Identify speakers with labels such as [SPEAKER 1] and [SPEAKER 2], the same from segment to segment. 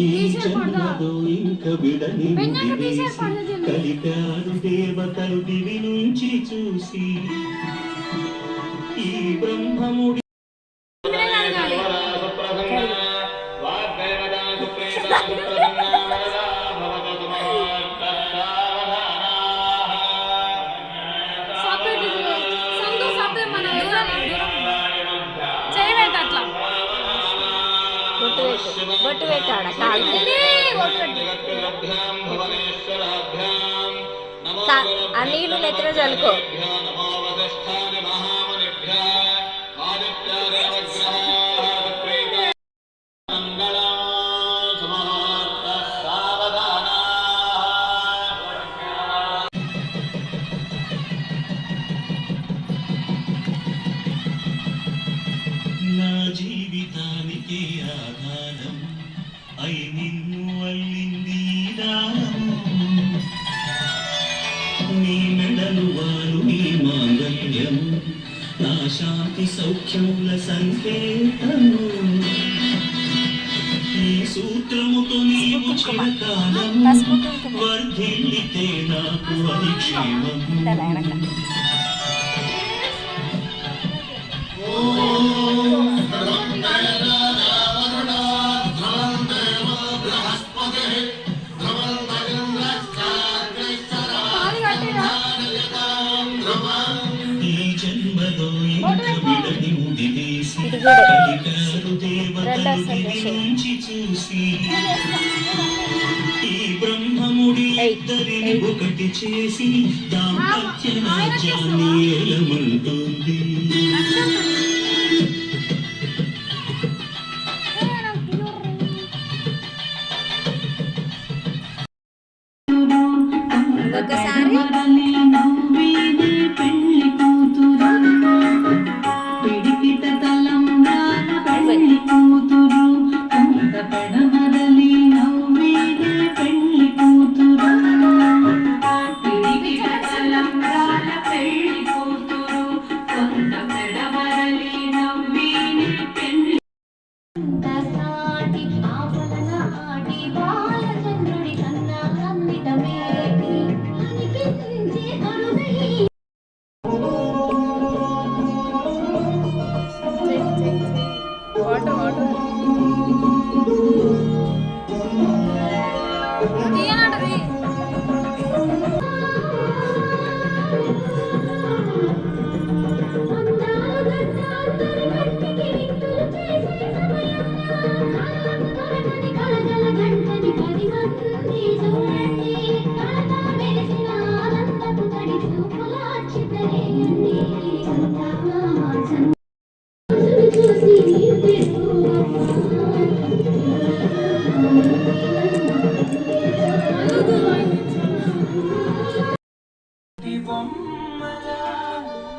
[SPEAKER 1] ఈ జన్మలో ఇంక విడని కలికారు దేవతలు దివి నుంచి చూసి ఈ బ్రహ్మముడి
[SPEAKER 2] వాగ్దేవతా పెట్టు
[SPEAKER 3] బొట్టు పెట్టాడ కాలు
[SPEAKER 2] ఇది ఒట్టు పెట్టు.
[SPEAKER 3] తా- ఆ నీళ్ళు నెత్తిన చల్లుకో.
[SPEAKER 1] నిన్ను అల్లింది దానము నీ మెడలు వారు నీ మాంగళ్యం నా శాంతి సౌఖ్యముల సంకేతము ఈ సూత్రముతో నీవు చిరకాలము
[SPEAKER 3] పసుపు కుంకుమ.
[SPEAKER 1] వర్ధిల్లితే నాకు అది క్షేమము చూసి ఈ బ్రహ్మముడి
[SPEAKER 3] ఏయ్,
[SPEAKER 1] ఇద్దరిని
[SPEAKER 3] ఏయ్.
[SPEAKER 1] ఒకటి చేసి దాంపత్య రాజ్యాన్ని ఏలమంటుంది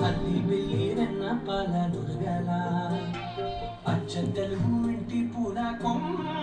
[SPEAKER 4] అల్లి బిల్లి వెన్న పాల నురగల అచ్చ తెలుగు ఇంటి పూల కొమ్మ